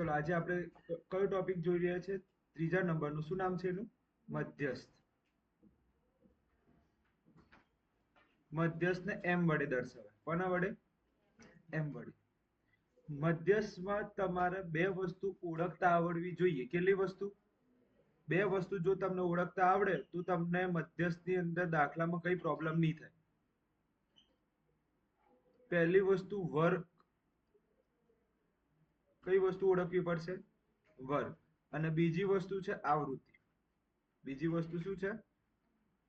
ચલો, આજે આપણે કયો ટોપિક જોઈ રહ્યા છે? ત્રીજા નંબરનું. શું નામ છે એનું? મધ્યસ્થ. મધ્યસ્થને એમ વડે દર્શાવાય કોના વડે? એમ વડે. મધ્યસ્થમાં તમારે બે વસ્તુ ઓળખતા આવડવી જોઈએ. કેટલી વસ્તુ? બે વસ્તુ જો તમને ઓળખતા આવડે, તો તમને મધ્યસ્થની અંદર દાખલામાં કઈ પ્રોબ્લેમ નહીં થાય. પહેલી વસ્તુ વર્ગ કઈ વસ્તુ ઓળખવી પડશે? વર્ગ અને બીજી વસ્તુ છે આવૃત્તિ. બીજી વસ્તુ શું છે?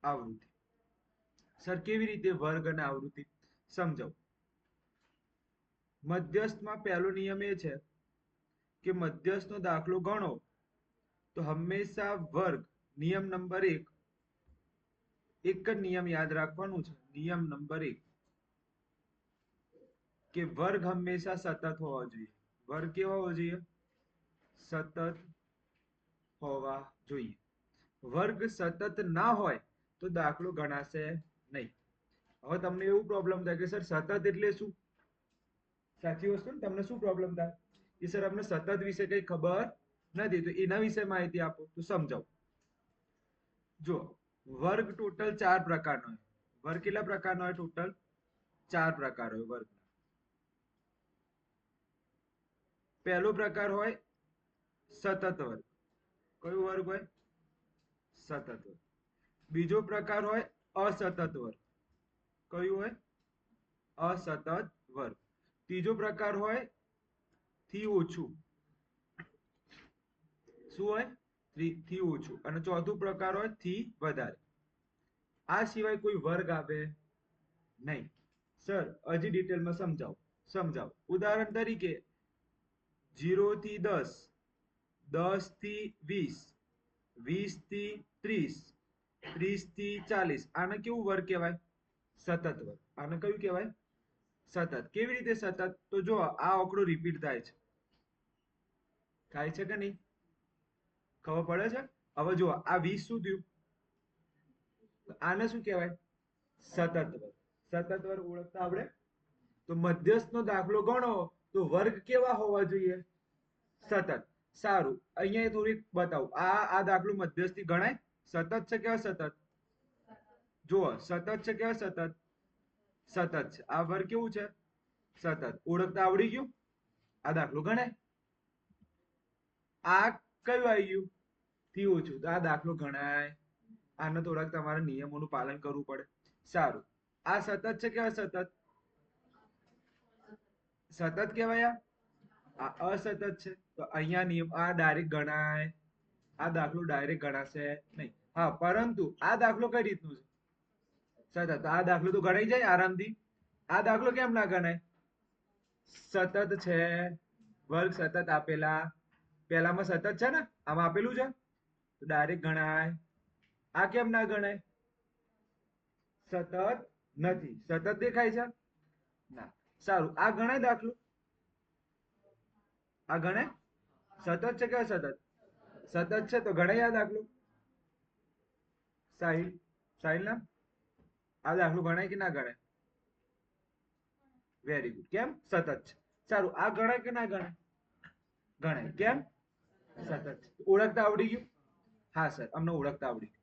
આવૃત્તિ. સર, કેવી રીતે વર્ગ અને આવૃત્તિ? સમજાવો. મધ્યસ્થમાં પહેલો નિયમ એ છે કે મધ્યસ્થનો દાખલો ગણો. તો હંમેશા વર્ગ, નિયમ નંબર એક એક જ નિયમ યાદ રાખવાનું છે. નિયમ નંબર એક. કે વર્ગ હંમેશા સતત હોવા જોઈએ. વર્ગ કેવા હોવો જોઈએ? સતત હોવા જોઈએ. વર્ગ સતત ના હોય તો દાખલો ગણાશે નહીં. હવે તમને એવું પ્રોબ્લેમ થાય કે, સર, સતત એટલે શું? સાચી વસ્તુ ને? તમને શું પ્રોબ્લેમ થાય? કે, સર અમને સતત વિશે કઈ ખબર નથી, તો એના વિશે માહિતી આપો. તો સમજાવો. જો વર્ગ ટોટલ ચાર પ્રકારનો હોય. વર્ગ કેટલા પ્રકારનો હોય? ટોટલ ચાર પ્રકાર હોય વર્ગના. પહેલો પ્રકાર હોય સતત વર્ગ. કયો વર્ગ હોય? સતત વર્ગ. બીજો પ્રકાર હોય અસતત વર્ગ. કયું હોય? અસતત વર્ગ. ત્રીજો પ્રકાર હોયથી ઓછું. શું હોય? થી ઓછું. અને ચોથું પ્રકાર હોયથી વધારે. આ સિવાય કોઈ વર્ગ આવે નહીં. સર, હજી ડિટેલમાં સમજાવો. સમજાવો. ઉદાહરણ તરીકે જીરો થી દસ દસથી વીસ વીસથી ત્રીસ ત્રીસથી ચાલીસ. આને કેવું વર્ગ કહેવાય? સતત વર્ગ. આને કયું કહેવાય? સતત. કેવી રીતે સતત? તો જો આ આંકડો રિપીટ થાય છે. થાય છે કે નહીં? ખબર પડે છે? હવે જો આ વીસ શું થયું? આને શું કહેવાય? સતત વર્ગ. સતત વર્ગ ઓળખતા આપણે તો મધ્યસ્થનો દાખલો ગણો. તો વર્ગ કેવા હોવા જોઈએ? સતત. સારું. અહીંયા થોડીક બતાવું. આ આ દાખલું મધ્યસ્થી ગણાય? સતત છે કેવા સતત જુઓ, સતત છે કેવા સતત સતત છે. આ વર્ગ કેવું છે? સતત. ઓળખતા આવડી ગયું? આ દાખલો ગણાય? આ કયું આવી ગયું? થી ઓછું. આ દાખલો ગણાય. આને થોડાક તમારે નિયમોનું પાલન કરવું પડે. સારું. આ સતત છે કેવા સતત સતત કહેવાય આ? અસતત છે. તો અહીંયા નિયમ, આ ડાયરેક્ટ ગણાય, આ દાખલો ડાયરેક્ટ ગણાશે નહીં. હા, પરંતુ આ દાખલો કઈ રીતનું છે? સતત. આ દાખલો તો ગણાઈ જાય આરામથી. આ દાખલો કેમ ના ગણાય? સતત છે. વર્ગ સતત આપેલા. પેલામાં સતત છે ને? આમાં આપેલું છે? તો ડાયરેક્ટ ગણાય. આ કેમ ના ગણાય? સતત નથી. સતત દેખાય છે? ના. સારું. આ ગણાય દાખલો? આ ગણાય? સતત છે કે અસતત? સતત છે તો ગણાય આ દાખલો? સાહિલ. સાહિલ ના આ દાખલો ગણાય કે ના ગણાય? વેરી ગુડ કેમ? સતત છે. સારું. આ ગણાય કે ના ગણાય? ગણાય. કેમ? સતત છે. ઓળખતા આવડી ગયું? હા, સર. અમને ઓળખતા આવડી ગયું.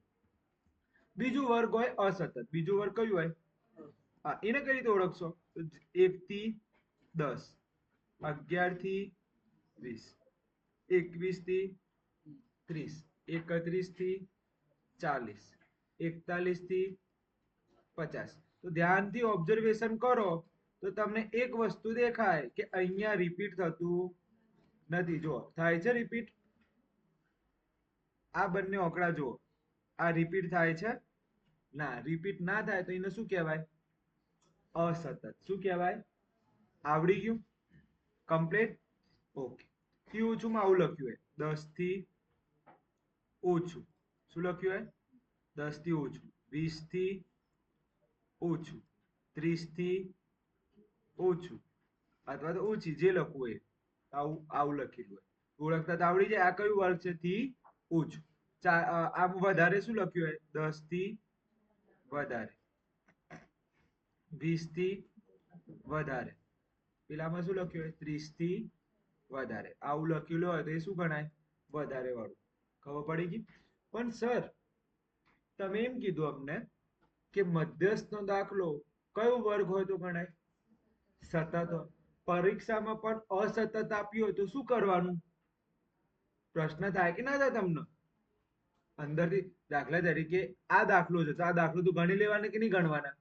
બીજું વર્ગ હોય અસતત. બીજું વર્ગ કયું હોય? હા, એને કઈ રીતે ઓળખશો? તો એક થી દસ. અગિયારથી વીસ. એકવીસથી ત્રીસ. એકત્રીસથી ચાલીસ. એકતાલીસથી પચાસ. તો ધ્યાનથી ઓબ્ઝર્વેશન કરો, તો તમને એક વસ્તુ દેખાય કે અહીંયા રિપીટ થતું નથી. જો થાય છે રિપીટ આ બંને ઓકડા જુઓ. આ રિપીટ થાય છે? ના રિપીટ ના થાય તો એને શું કહેવાય? અસતત. શું કહેવાય? આવડી ગયું? કમ્પ્લીટ ઓકે થી ઓછુંમાં આવું લખ્યું હોય. દસથી ઓછું. શું લખ્યું હોય? દસથી ઓછું. વીસથી ઓછું. ત્રીસથી ઓછું. અથવા તો ઓછી, જે લખવું હોય. આવું આવું લખેલું હોય. ઓળખતા તો આવડી જાય. આ કયું વર્ગ છે? થી ઓછું. આમ વધારે શું લખ્યું હોય? દસથી વધારે. વીસથી વધારે. પેલામાં શું લખ્યું હોય? ત્રીસથી વધારે. આવું લખેલું હોય તો એ શું ગણાય? વધારે વાળું ખબર પડી ગઈ? પણ સર, તમે એમ કીધું અમને કે મધ્યસ્થનો દાખલો કયો વર્ગ હોય તો ગણાય? સતત. પરીક્ષામાં પણ અસતત આપ્યું હોય તો શું કરવાનું? પ્રશ્ન થાય કે ના થાય તમને? અંદરથી દાખલા તરીકે આ દાખલો છે. આ દાખલો તો ગણી લેવાના કે નહીં ગણવાના?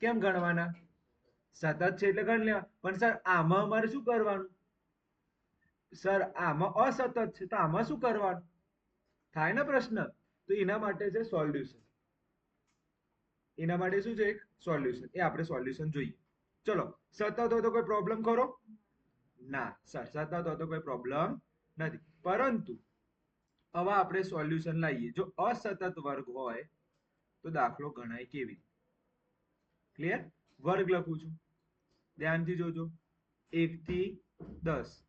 કેમ ગણવાના? સતત છે એટલે ગણી લેવા. પણ સર, આમાં અમારે શું કરવાનું? સર, આમાં અસતત છે તો આમાં શું કરવાનું? થાય ને પ્રશ્ન? તો એના માટે છે સોલ્યુશન. એના માટે શું છે એક? સોલ્યુશન. એ આપણે સોલ્યુશન જોઈએ. ચલો, સતત હોય તો કોઈ પ્રોબ્લેમ ખરો? ના, સર, સતત હોય તો કોઈ પ્રોબ્લેમ નથી. પરંતુ, હવે આપણે સોલ્યુશન લાવીએ. જો અસતત વર્ગ હોય, તો દાખલો ગણાય કેવી ક્લિયર વર્ગ લખું છું. ધ્યાનથી જોજો. એક થી દસ.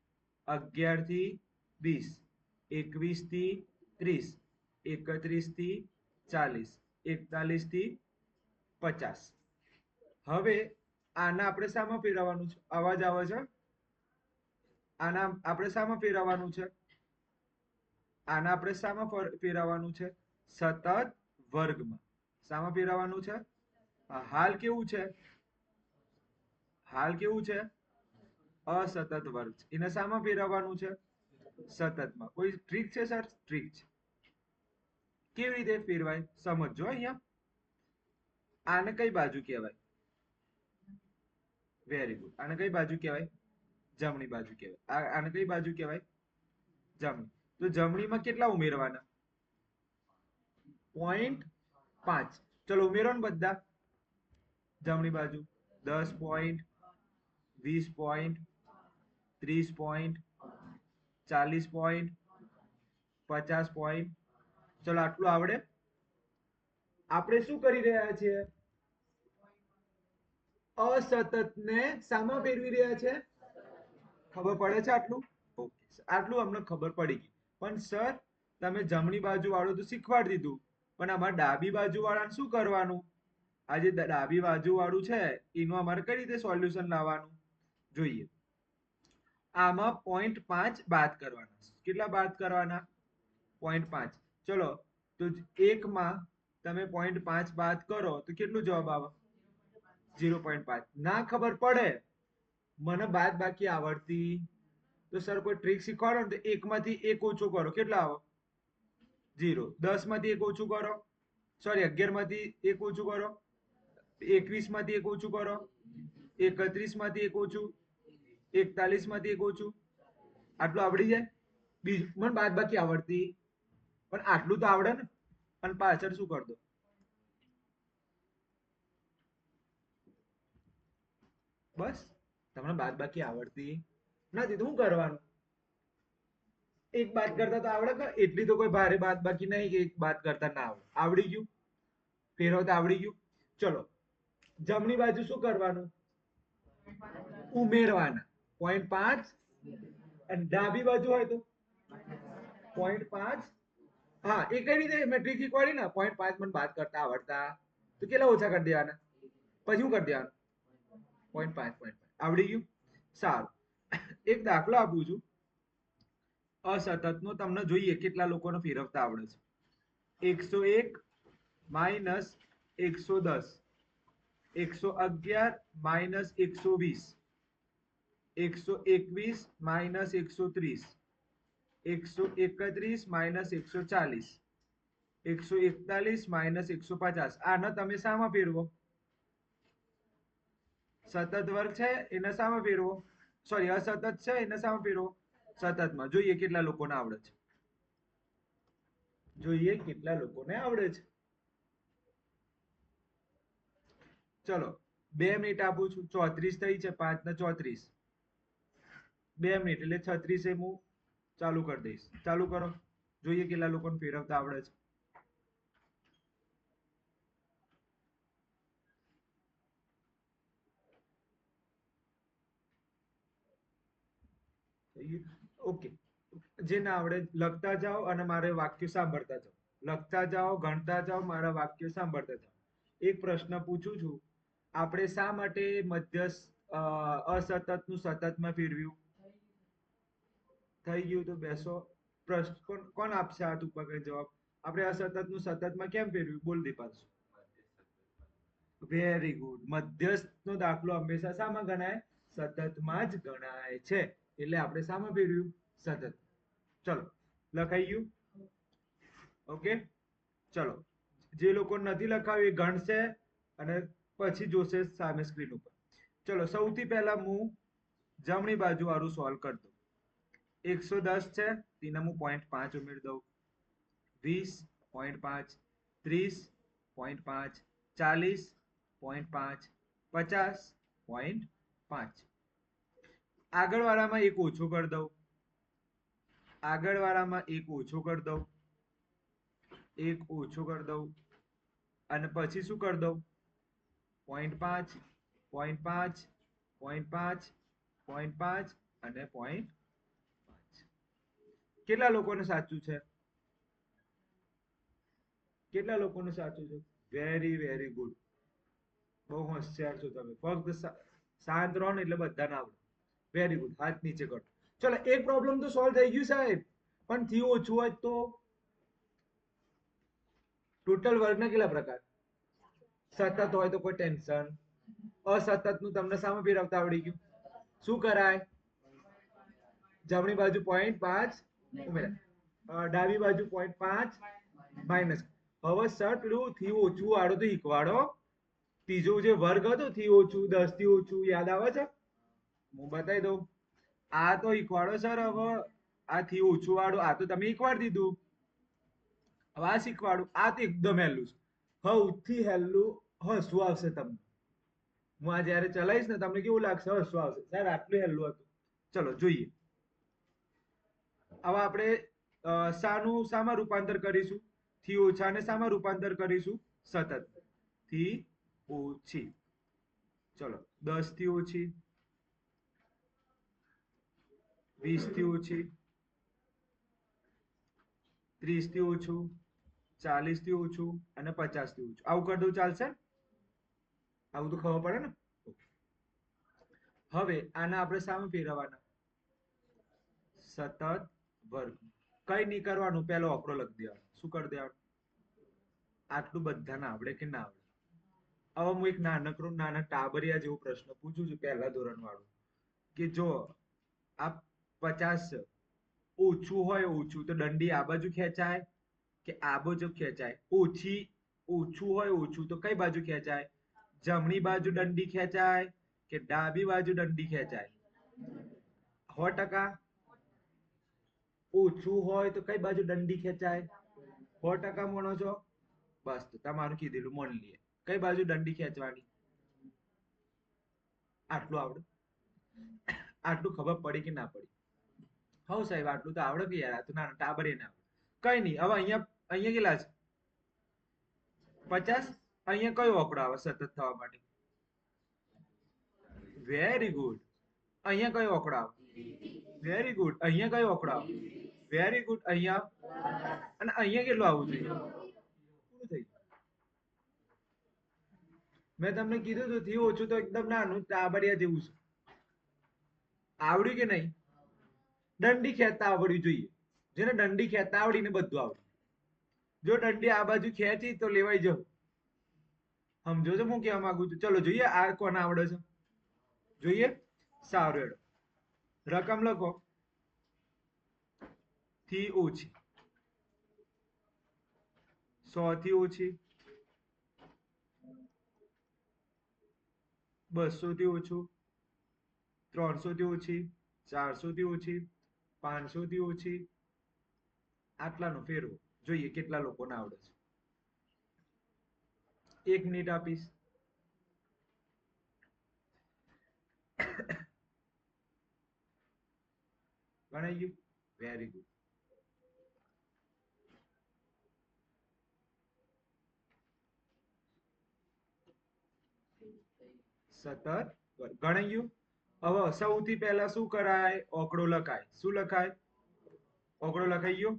અગિયારથી વીસ. એકવીસથી ત્રીસ. એકત્રીસથી ચાલીસ. એકતાલીસથી પચાસ. હવે આના આપણે શામાં ફેરવવાનું છે? અવાજ આવે છે? આના આપણે શામાં ફેરવવાનું છે? આના આપણે શામાં ફર- ફેરવવાનું છે? સતત વર્ગમાં. શામાં ફેરવવાનું છે? હાલ કેવું છે? હાલ કેવું છે? અસતત વર્ગ. એને શામાં ફેરવવાનું છે? સતતમાં. કોઈ ટ્રીક છે, સર? ટ્રીક છે. કેવી રીતે ફેરવાય? સમજો અહીંયા. આને કઈ બાજુ કહેવાય? વેરી ગુડ આને કઈ બાજુ કહેવાય? જમણી બાજુ કહેવાય. આને કઈ બાજુ કહેવાય? જમણી. તો જમણીમાં કેટલા ઉમેરવાના? પોઈન્ટ પાંચ. ચલો ઉમેરો ને બધા. જમણી બાજુ દસ પોઈન્ટ વીસ પોઈન્ટ ત્રીસ પોઈન્ટ ચાલીસ પોઈન્ટ પચાસ પોઈન્ટ ચલો, આટલું આવડે? આપણે શું કરી રહ્યા છીએ? અસતતને સામા ફેરવી રહ્યા છે? ખબર પડે છે આટલું? આટલું અમને ખબર પડી ગઈ. પણ સર તમે જમણી બાજુ વાળું તો શીખવાડી દીધું. પણ આમાં ડાબી બાજુ વાળાને શું કરવાનું? આ જે ડાબી બાજુ વાળું છે, એનું અમારે કઈ રીતે સોલ્યુશન લાવવાનું? જોઈએ. આમાં પોઈન્ટ પાંચ બાદ કરવાના કેટલા બાદ કરવાના? પોઈન્ટ પાંચ. ચલો, તો એકમાં તમે પોઈન્ટ પાંચ બાદ કરો, તો કેટલું જવાબ આવે? ઝીરો પોઈન્ટ પાંચ. ના ખબર પડે. મને બાદ બાકી આવડતી. તો સર કોઈ ટ્રીક શીખવાડો ને તો એકમાંથી એક ઓછું કરો. કેટલા આવો? ઝીરો દસમાંથી એક ઓછું કરો. સોરી અગિયારમાંથી એક ઓછું કરો. એકવીસમાંથી એક ઓછું કરો. એકત્રીસમાંથી એક ઓછું. એકતાલીસમાંથી એક ઓછું. આટલું આવડી જાય? બીજું મને બાદ બાકી આવડતી. પણ આટલું તો આવડે ને. અને પાછળ શું કરતો? બસ. તમને બાદ બાકી આવડતી. નથી તો શું કરવાનું? એક બાદ કરતા તો આવડે એટલી તો કોઈ ભારે બાદ બાકી નહીં કે એક બાદ કરતા ના આવડે. આવડી ગયું? ફેરવતા આવડી ગયું? ચલો. જમણી બાજુ શું કરવાનું? ઉમેરવાના. પોઈન્ટ પાંચ. અને ડાબી બાજુ હોય તો? પોઈન્ટ પાંચ. હા, એ કઈ રીતે? મેટ્રિક શીખવાડી ને. પોઈન્ટ પાંચ મને બાદ કરતા આવડતા. તો કેટલા ઓછા કરી દેવાના? પછી શું કરી દેવાનું? પોઈન્ટ પાંચ પોઈન્ટ પાંચ. આવડી ગયું? સારું. એક દાખલો આપું છું. અસતત નો તમને જોઈએ કેટલા લોકોને ફેરવતા આવડે છે. એકસો એક માઇનસ એકસો દસ. એકસો અગિયાર માઇનસ એકસો વીસ એકસો એકવીસ માઇનસ એકસો ત્રીસ એકસો એકત્રીસ માઇનસ એકસો ચાલીસ એકસો એકતાલીસ માઇનસ એકસો પચાસ આને તમે શામાં ફેરવો? સતત વર્ગ છે, એને શામાં ફેરવો? સોરી અસતત છે, એને શામાં ફેરવો? સતતમાં. જોઈએ કેટલા લોકોને આવડે છે. જોઈએ કેટલા લોકોને આવડે છે. ચલો, બે મિનિટ આપું છું. ચોત્રીસ થઈ છે, પાંચ ને ચોત્રીસ. બે મિનિટ, એટલે છત્રીસે હું ચાલુ કરી દઈશ. ચાલુ કરો. જોઈએ કેટલા લોકોને ફેરવતા આવડે છે. ઓકે. જે ના આવડે, લખતા જાઓ અને મારે વાક્ય સાંભળતા જાઓ. લખતા જાઓ, ગણતા જાઓ, મારા વાક્ય સાંભળતા જાઓ. એક પ્રશ્ન પૂછું છું. આપણે શા માટે મધ્યસ્થ અ, અસતતનું સતતમાં ફેરવ્યું? થઈ ગયું તો બેસો. પ્રશ્ન કોણ કોણ આપશે હાથ ઉપર જવાબ? આપણે અસતતનું સતતમાં કેમ ફેરવ્યું? બોલ દીપાંશુ વેરી ગુડ મધ્યસ્થ નો દાખલો હંમેશા શામાં ગણાય? સતતમાં જ ગણાય છે. એટલે આપણે શામાં ફેરવ્યું? સતત. ચલો લખાઈ ગયું? ઓકે? ચલો. જે લોકો નથી લખાવ્યું એ ગણશે અને પછી જોશે સામે સ્ક્રીન ઉપર. ચલો, સૌથી પહેલા હું જમણી બાજુ વાળું સોલ્વ કરી દઉં. એકસો દસ છે, તેને હું પોઈન્ટ પાંચ ઉમેરી દઉં. વીસ પોઈન્ટ પાંચ. ત્રીસ પોઈન્ટ પાંચ. ચાલીસ પોઈન્ટ પાંચ. પચાસ પોઈન્ટ પાંચ. આગળવાળામાં એક ઓછો કરી દઉં. આગળવાળામાં એક ઓછો કરી દઉં. એક ઓછો કરી દઉં. અને પછી શું કરી દઉં? પોઈન્ટ પાંચ પોઈન્ટ પાંચ પોઈન્ટ પાંચ પોઈન્ટ પાંચ અને પોઈન્ટ પાંચ. કેટલા લોકોને સાચું છે? કેટલા લોકોને સાચું છે? વેરી વેરી ગુડ બહુ હોશિયાર છો તમે. ફક્ત શાંત રહો ને એટલે બધાને આવડે. વેરી ગુડ હાથ નીચે કરો. ચલો, એક પ્રોબ્લેમ તો સોલ્વ થઈ ગયું સાહેબ. પણ થી ઓછું હોય તો? ટોટલ વર્ગના કેટલા પ્રકાર? સતત હોય તો કોઈ ટેન્શન. અસતતનું તમને સામે ફેરવતા આવડી ગયું. શું કરાય? જમણી બાજુ પોઈન્ટ પાંચ ડાબી બાજુ પોઈન્ટ પાંચ માઇનસ હવે સર પેલું થી ઓછું વાળો તો ઈકવાડો. ત્રીજો જે વર્ગ હતો થી ઓછું દસથી ઓછું યાદ આવે છે? હું બતાવી દઉં. આ તો ઈકવાડો સર હવે. આ થી ઓછું વાળું આ તો તમે ઈકવાડ દીધું. હવે આ શીખવાડું. આ તો એકદમ હેલું છે. સૌથી હેલું હસવું આવશે તમને? હું આ જયારે ચલાવીશ ને તમને કેવું લાગશે? હસવું આવશે? સાહેબ, આટલું હેલું હતું. ચલો, જોઈએ. હવે આપણે સાનું શામાં રૂપાંતર કરીશું? થી ઓછા ને શામાં રૂપાંતર કરીશું? સતત. થી ઓછી. ચલો, દસથી ઓછી. વીસથી ઓછી. ત્રીસથી ઓછું. ચાલીસથી ઓછું. અને પચાસથી ઓછું. આવું કરી દઉં, ચાલશે? આવું તો ખબર પડે ને? હવે આના આપણે સામે ફેરવવાના. સતત વર્ગ. કઈ નહીં કરવાનું પેલો આંકડો લખી દેવાનો. શું કરી દેવાનું? આટલું બધાને આવડે કે ના આવડે? હવે હું એક નાનકડું, નાના ટાબરિયા જેવો પ્રશ્ન પૂછું છું પહેલા ધોરણ વાળું કે જો આ પચાસ ઓછું હોય, ઓછું તો દંડી આ બાજુ ખેંચાય કે આ બાજુ ખેંચાય? ઓછી, ઓછું હોય, ઓછું તો કઈ બાજુ ખેંચાય? જમણી બાજુ દંડી ખેંચાય કે ડાબી બાજુ દંડી ખેંચાય? સો ટકા. ઓછું હોય તો કઈ બાજુ દંડી ખેંચાય? સો ટકા મોણો છો? બસ, તો તમારું કીધેલું મોણ લઈએ કઈ બાજુ દંડી ખેંચવાની? આટલું આવડે? આટલું ખબર પડી કે ના પડી? હવ સાહેબ, આટલું તો આવડે કે યાર? આ ના ટાબરે ના આવડે. કઈ નહીં, હવે અહીંયા અહીંયા કેટલા છે? પચાસ? અહીંયા કયો આંકડો આવે સતત થવા માટે? વેરી ગુડ અહીંયા કયો આંકડો આવે? વેરી ગુડ અહીંયા કયો આંકડો આવે? વેરી ગુડ અહીંયા અને અહીંયા કેટલું આવવું જોઈએ. મેં તમને કીધું હતું થી ઓછું તો એકદમ નાનું ટાબરિયા જેવું છે. આવડ્યું કે નહીં? દંડી ખેંચતા આવડવી જોઈએ. જેને દંડી ખેંચતા આવડીને બધું આવડ્યું જો દંડી આ બાજુ ખેંચી તો લેવાઈ જાવ. સમજો છો હું કહેવા માંગુ છું. ચલો, જોઈએ આ કોને આવડે છે. જોઈએ. સારું એડો. રકમ લખો. થી ઓછી. સો થી ઓછી. બસો થી ઓછું. ત્રણસો થી ઓછી. ચારસો થી ઓછી. પાંચસો થી ઓછી. આટલાનો ફેરવો. જોઈએ કેટલા લોકોને આવડે છે. એક મિનિટ આપીશ. ગણાઈ ગયું વેરી ગુડ સતત ગણાઈ ગયું હવે સૌથી પહેલા શું કરાય? ઓકડો લખાય. શું લખાય? ઓકડો લખાઈ ગયો?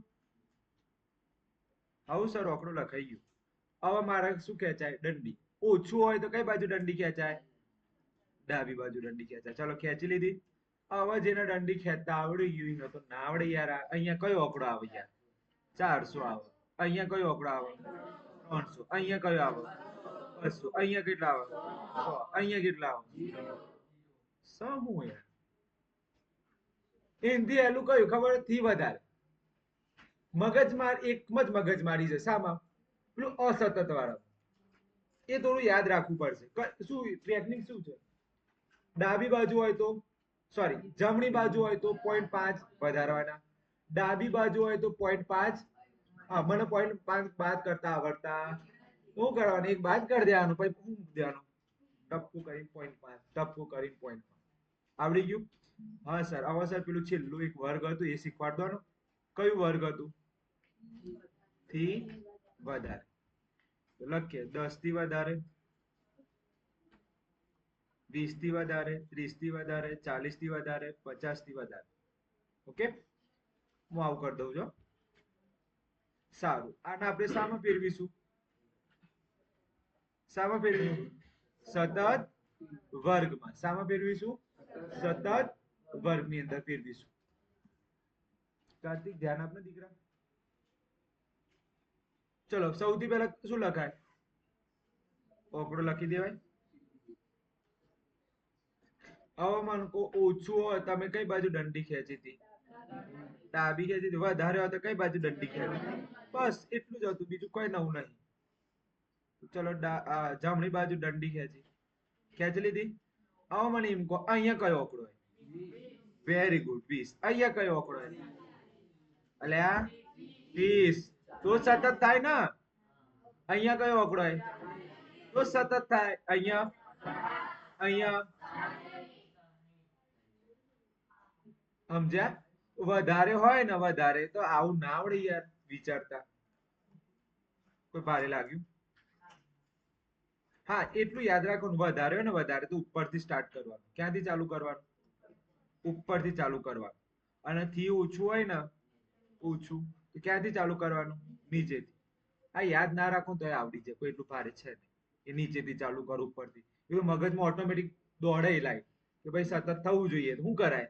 આવું સર, ઓકડો લખાઈ ગયું? હવે મારે શું ખેંચાય? દંડી. ઓછું હોય તો કઈ બાજુ દંડી ખેંચાય? ડાબી બાજુ દંડી ખેંચાય. ચાલો ખેંચી લીધી. હવે જેને દંડી ખેંચતા આવડી ગયું તો ના આવડે યાર. અહીંયા કયો આંકડો આવે યાર? ચારસો આવે. અહીંયા કયો આંકડો આવે? ત્રણસો. અહીંયા કયો આવે? બસો. અહીંયા કેટલા આવે? સો. અહીંયા કેટલા આવે? સમૂહ યાર? હિન્દી એલું કયું ખબર? થી વધારે. મગજમાર એકમ જ મગજમારી છે. શામાં? પેલું અસતત વાળા. એ થોડું યાદ રાખવું પડશે. શું ટેકનિક શું છે? ડાબી બાજુ હોય તો સોરી જમણી બાજુ હોય તો પોઈન્ટ પાંચ વધારવાના. ડાબી બાજુ હોય તો પોઈન્ટ પાંચ, હા, મને પોઈન્ટ પાંચ બાદ કરતા આવડતા. શું કરવાનું? એક બાદ કરી દેવાનું, પછી શું દેવાનું. ટપકું કરીને પોઈન્ટ પાંચ ટપકું કરીને પોઈન્ટ પાંચ. આવડી ગયું? હા સર હવે સર પેલું છેલ્લું એક વર્ગ હતું, એ શીખવાડ દો કયું વર્ગ હતું? થી વધારે. લખીએ. દસથી વધારે વીસથી વધારે ત્રીસથી વધારે ચાલીસથી વધારે પચાસથી વધારે. ઓકે? હું આવું કરી દઉં છું સારું. આને આપણે શામાં ફેરવીશું? શામાં ફેરવીશું? સતત વર્ગમાં. શામાં ફેરવીશું? સતત વર્ગની અંદર ફેરવીશું. કાર્તિક, ધ્યાન આપને દીકરા? ચલો, સૌથી પહેલા શું લખાય? ઓકડો લખી દેવાય. હવામાન ઓછું હોય, તમે કઈ બાજુ દંડી ખેંચી હતી? ડાબી ખેંચી હતી, વધારે હોય તો કઈ બાજુ દંડી ખેંચી બસ, એટલું જ હતું, બીજું કોઈ નવું નહીં. ચલો જમણી બાજુ દંડી ખેંચી. ખેંચી લીધી. હવામાન મને એમ કહો, અહીંયા કયો ઓકડો હોય? વેરી ગુડ વીસ. અહીંયા કયો ઓકડો હોય? અલ્યા, વીસ. તો સતત થાય ને? અહીંયા કયો આંકડો તો સતત થાય. અહીંયા. અહીંયા. સમજ્યા? વધારે હોય ને વધારે તો આવું ના આવડે યાર, વિચારતા. કોઈ ભારે લાગ્યું? હા, એટલું યાદ રાખવાનું. વધારે હોય ને વધારે તો ઉપરથી સ્ટાર્ટ કરવાનું. ક્યાંથી ચાલુ કરવાનું? ઉપરથી ચાલુ કરવાનું. અને થી ઓછું હોય ને, ઓછું. તો ક્યાંથી ચાલુ કરવાનું? નીચેથી. આ યાદ ના રાખો તો આવડી જાય, કોઈ એટલું ભારે છે નહીં. એ નીચેથી ચાલુ કર, ઉપરથી. એવું મગજમાં ઓટોમેટિક દોડે લાય કે ભાઈ સતત થવું જોઈએ શું કરાય?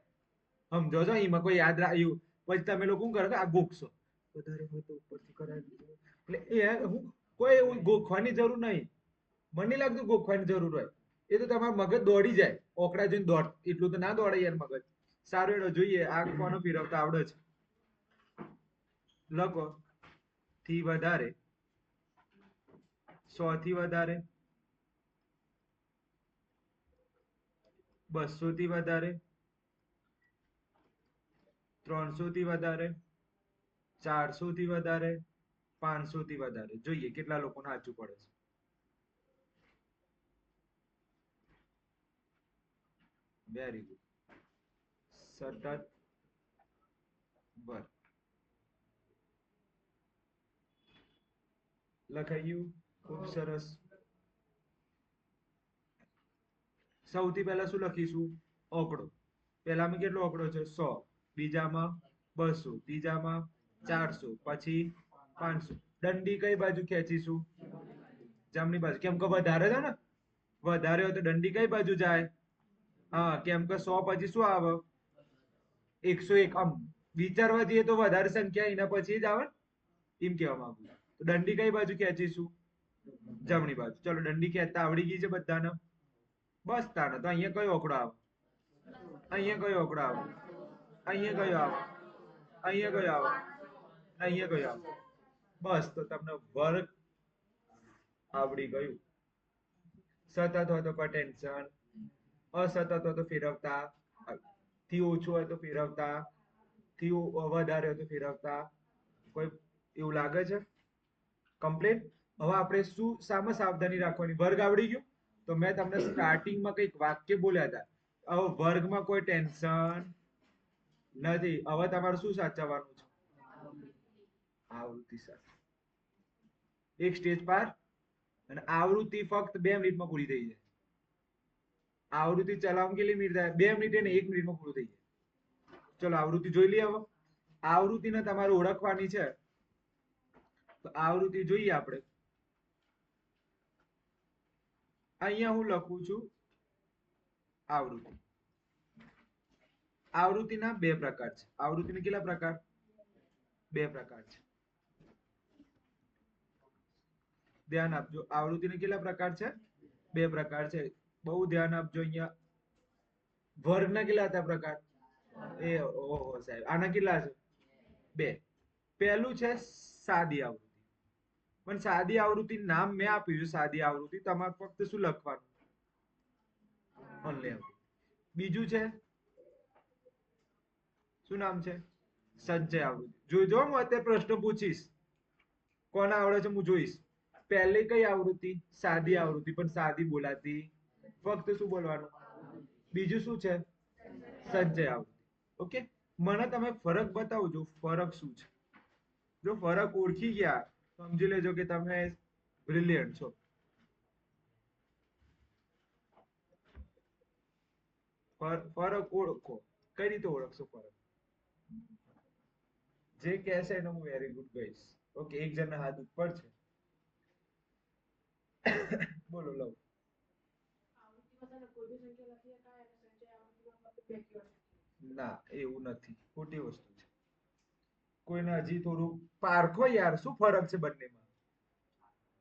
સમજો છો? એમાં કોઈ યાદ રાખ્યું પછી તમે લોકો શું કરો આ ગોખશો. વધારે હોય તો ઉપરથી કરાવી. એટલે એ હું, કોઈ એવું ગોખવાની જરૂર નહીં. મને લાગતું ગોખવાની જરૂર હોય. એ તો તમારું મગજ દોડી જાય. ઓકડા જોઈને દોડ. એટલું તો ના દોડે યાર મગજ. સારું એનો જોઈએ. આ કોનો ફેરવતા આવડે છે. લખો. થી વધારે, સો થી વધારે, બસો થી વધારે, ત્રણસો થી વધારે, ચારસો થી વધારે, પાંચસો થી વધારે. જોઈએ કેટલા લોકોને સાચું પડે છે. વેરી ગુડ સતત બર લખાઈ ગયું ખૂબ સરસ સૌથી પહેલા શું લખીશું? ઓકડો પહેલામાં કેટલો ઓકડો છે? સો. બીજામાં બસો. ત્રીજામાં ચારસો. પછી પાંચસો. દંડી કઈ બાજુ ખેંચીશું? જમણી બાજુ. કેમ કે વધારે છે ને? વધારે હોય તો દંડી કઈ બાજુ જાય? હા, કેમ કે સો પછી શું આવે? એકસો એક. આમ વિચારવા જઈએ તો વધારે સંખ્યા એના પછી જ આવે એમ કહેવા માંગુ. તો દંડી કઈ બાજુ ખેંચીશું? જમણી બાજુ. ચલો, દંડી ખેંચતા આવડી ગઈ છે બધાને? બસ તાને તો અહીંયા કયો આંકડો આવે? અહીંયા કયો આંકડો આવે? અહીંયા કયો આવે? અહીંયા કયો આવે? અહીંયા કયો આવે? બસ, તો તમને વર્ગ આવડી ગયું. સતત હોય તો પણ ટેન્શન અસતત હોય તો ફેરવતા થી ઓછું હોય તો ફેરવતા, થી વધારે હોય તો ફેરવતા. કોઈ એવું લાગે છે? કમ્પ્લીટ હવે આપણે શું સામે સાવધાની રાખવાની? વર્ગ આવડી ગયો? તો મેં તમને સ્ટાર્ટિંગમાં કંઈક વાક્ય બોલ્યા હતા. હવે વર્ગમાં કોઈ ટેન્શન નથી. હવે તમારે શું સાચવવાનું છે? આવૃત્તિ સાથે એક સ્ટેજ પાર, અને આવૃત્તિ ફક્ત બે મિનિટમાં પૂરી થઈ જાય. આવૃત્તિ ચલાવવા કેટલી મિનિટ થાય? બે મિનિટ ને એક મિનિટમાં પૂરું થઈ જાય. ચલો, આવૃત્તિ જોઈ લઈએ હવે. આવૃત્તિને તમારે ઓળખવાની છે. તો આવૃત્તિ જોઈએ આપણે. અહીંયા હું લખું છું આવૃત્તિ. આવૃત્તિના બે પ્રકાર છે. આવૃત્તિના કેટલા પ્રકાર? બે પ્રકાર છે. ધ્યાન આપજો, આવૃત્તિના કેટલા પ્રકાર છે? બે પ્રકાર છે. બહુ ધ્યાન આપજો અહીંયા. વર્ગના કેટલા હતા પ્રકાર? એ ઓહો સાહેબ, આના કેટલા છે? બે. પહેલું છે સાદી આવૃત્તિ. પણ સાદી આવૃત્તિ નામ મેં આપ્યું છે, સાદી આવૃત્તિ. તમારે ફક્ત શું લખવાનું. બીજું છે? શું નામ છે? સંચય આવૃત્તિ. જોજો, હું અત્યારે પ્રશ્ન પૂછીશ. કોને આવડે છે, હું જોઈશ. પહેલી કઈ આવૃત્તિ? સાદી આવૃત્તિ, પણ સાદી બોલાતી. ફક્ત શું બોલવાનું? બીજું શું છે? સંચય આવૃત્તિ. ઓકે? મને તમે ફરક બતાવજો, ફરક શું છે? જો ફરક ઓળખી ગયા સમજી લેજો કે તમે બ્રિલિયન્ટ છો. ફરક ઓળખો. કઈ રીતે ઓળખશો ફરક? જે કહેશે એનો હું વેરી ગુડ કહીશ. ઓકે એક જણના હાથ ઉપર છે. બોલો લવ ના એવું નથી. ખોટી વસ્તુ કોઈને હજી થોડું પારખો યાર, શું ફરક છે બંનેમાં?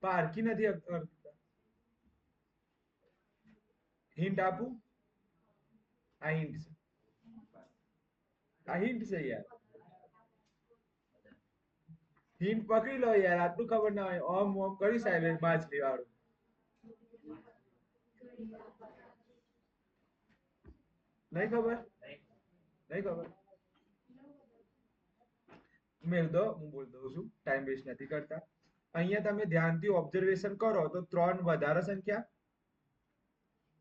પારખી નથી હિન્ટ આપું? આ હિન્ટ છે. આ હિન્ટ છે યાર. હિન્ટ પકડી લો યાર, આટલું ખબર ના હોય. ઓમ ઓમ કરી સાહેબ માછલી વાળું. નહીં ખબર? નહીં ખબર? મેળ હું બોલ દઉં છું ટાઈમ વેસ્ટ નથી કરતા. અહીંયા તમે ધ્યાનથી ઓબ્ઝર્વેશન કરો તો ત્રણ વધારે સંખ્યા.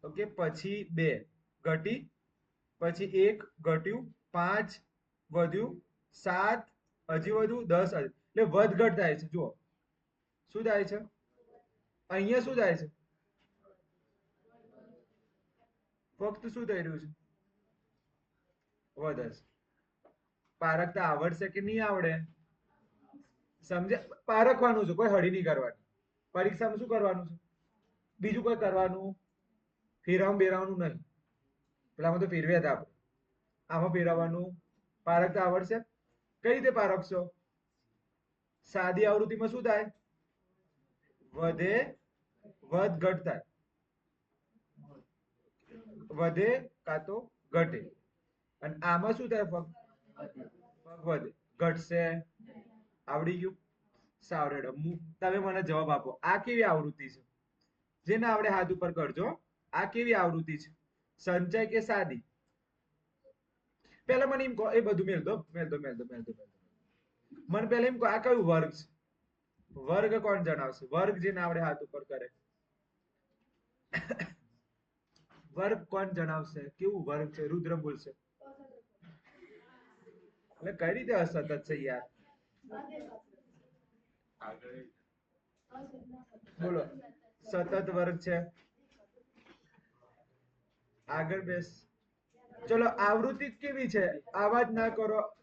ઓકે, પછી બે ઘટી, પછી એક ઘટ્યું, પાંચ વધ્યું, સાત, હજી વધ્યું, દસ એટલે વધઘટ થાય છે, જુઓ. શું થાય છે? અહીંયા શું થાય છે? ફક્ત શું થઈ રહ્યું છે? વધે છે. પારખતા આવડશે કે નહીં આવડે? સમજે પારખવાનું છે, કોઈ હળી નહીં કરવાની. પરીક્ષામાં શું કરવાનું છે? બીજું કોઈ કરવાનું? ફેરવવાનું બેરાવાનું નહીં. પેલામાં તો ફેરવ્યા હતા આપણે. આમાં ફેરવવાનું. પારખતા આવડશે. કઈ રીતે પારખશો? સાદી આવૃત્તિમાં શું થાય? વધે, વધ ઘટ થાય. વધે કાં તો ઘટે. અને આમાં શું થાય ફક્ત? વધે ઘટશે આવડી ગયું. સાવરેડો તમે મને જવાબ આપો. આ કેવી આવૃત્તિ છે? જેને આપણે હાથ ઉપર કરજો આ કેવી આવૃત્તિ છે? સંચય કે સાદી? પેલા મને એમ કહો. એ બધું મેલ દો. મેલ દો મેલ દો મેલ દો મને પેલા એમ કહો, આ કયું વર્ગ છે? વર્ગ કોણ જણાવશે? વર્ગ જેને આપણે હાથ ઉપર કરે. વર્ગ કોણ જણાવશે? કેવું વર્ગ છે? રુદ્ર બોલશે એટલે કઈ રીતે અસતત છે યાર? બોલો. સતત વર્ગ છે. આગળ બેસ. ચલો, આવૃત્તિ કેવી છે? આવાજ ના કરો.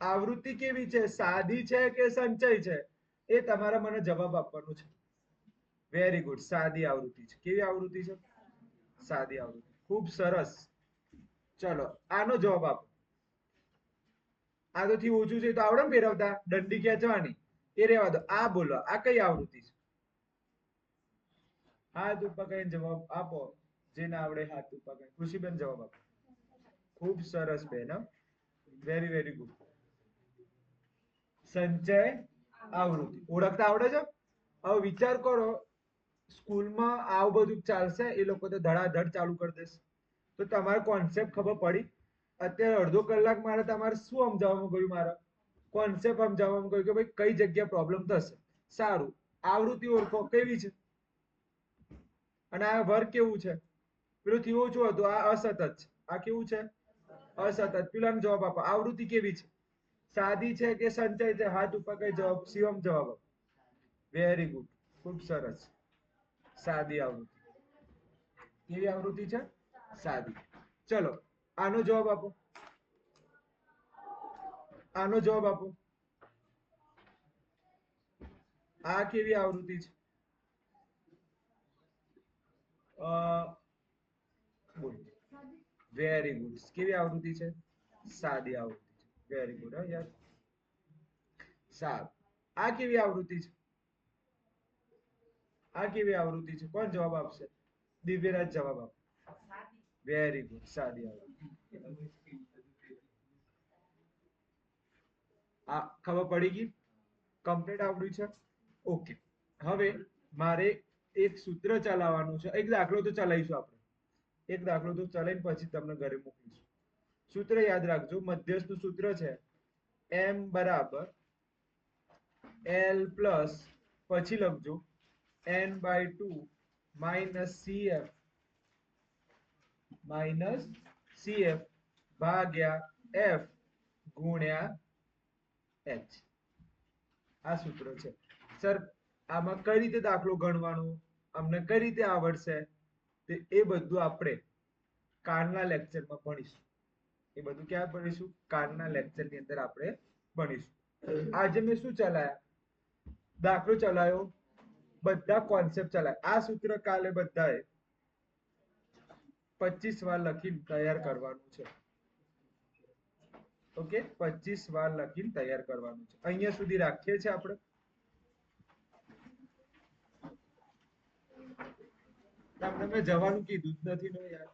આવૃત્તિ કેવી છે? સાદી છે કે સંચય છે? એ તમારે મને જવાબ આપવાનું છે. વેરી ગુડ સાદી આવૃત્તિ છે. કેવી આવૃત્તિ છે? સાદી આવૃત્તિ. ખૂબ સરસ. ચલો, આનો જવાબ આપો. આ તો થી ઓછું છે તો આવડે ને ફેરવતા? દંડી ખેંચવાની. એ રેવા દો. આ બોલો. આ કઈ આવૃત્તિ છે? હાથ ઉપર જવાબ આપો. જેને આવડે હાથ કઈ ખુશીબેન જવાબ આપો. ખૂબ સરસ બેન વેરી વેરી ગુડ સંચય આવૃત્તિ. ઓળખતા આવડે છે? હવે વિચાર કરો. સ્કૂલમાં આવું બધું ચાલશે, એ લોકો તો ધડાધડ ચાલુ કરી દેશે. તો તમારે કોન્સેપ્ટ ખબર પડી? અત્યારે અડધો કલાક મારે તમારે શું સમજાવવામાં ગયું મારે? કોન્સેપ્ટ સમજાવવામાં ગયું કે ભાઈ કઈ જગ્યાએ પ્રોબ્લેમ થશે? સારું. આવૃત્તિ ઓળખો. કેવી છે? અને આ વર્ક કેવું છે? પેલું થયું ઓછું હતું. આ અસતત છે. આ કેવું છે? અસતત. પેલાનો જવાબ આપો. આવૃત્તિ કેવી છે? સાદી છે કે સંચય છે? હાથ ઉપર કઈ જવાબ શિવમ જવાબ આપો. વેરી ગુડ ખૂબ સરસ. સાદી આવૃત્તિ. કેવી આવૃત્તિ છે? સાદી. ચલો. આનો જવાબ આપો. આનો જવાબ આપો. આ કેવી આવૃત્તિ છે? વેરી ગુડ કેવી આવૃત્તિ છે? સાદી આવૃત્તિ છે. વેરી ગુડ હા, યાર. સારું. આ કેવી આવૃત્તિ છે? આ કેવી આવૃત્તિ છે? કોણ જવાબ આપશે? દિવ્યરાજ જવાબ આપ. વેરી ગુડ સાદી આ ખબર પડી ગઈ? કમ્પ્લીટ આવડ્યું છે? ઓકે હવે મારે એક સૂત્ર ચલાવવાનું છે. એક દાખલો તો ચલાવીશું આપણે. એક દાખલો તો ચલાવીને પછી તમને ઘરે મોકલીશું. સૂત્ર યાદ રાખજો મધ્યસ્થનું સૂત્ર છે. એમ બરાબર એલ પ્લસ પછી લખજો. N by two minus cf minus CF ભાગ્યા એફ ગુણ્યા એચ આ સૂત્ર છે. સર, આમાં કઈ રીતે દાખલો ગણવાનો? અમને કઈ રીતે આવડશે? તે એ બધું આપણે કાલના લેક્ચરમાં ભણીશું. એ બધું ક્યાં ભણીશું? કાલના લેક્ચરની અંદર આપણે ભણીશું. આજે મેં શું ચલાયા? દાખલો ચલાયો. બધા કોન્સેપ્ટ ચલાય. આ સૂત્ર કાલે બધાએ પચીસ વાર લખીને તૈયાર કરવાનું છે. ઓકે પચીસ વાર લખીને તૈયાર કરવાનું છે. અહીંયા સુધી રાખીએ છીએ આપણે? તમને મેં જવાનું કીધું જ નથી યાર.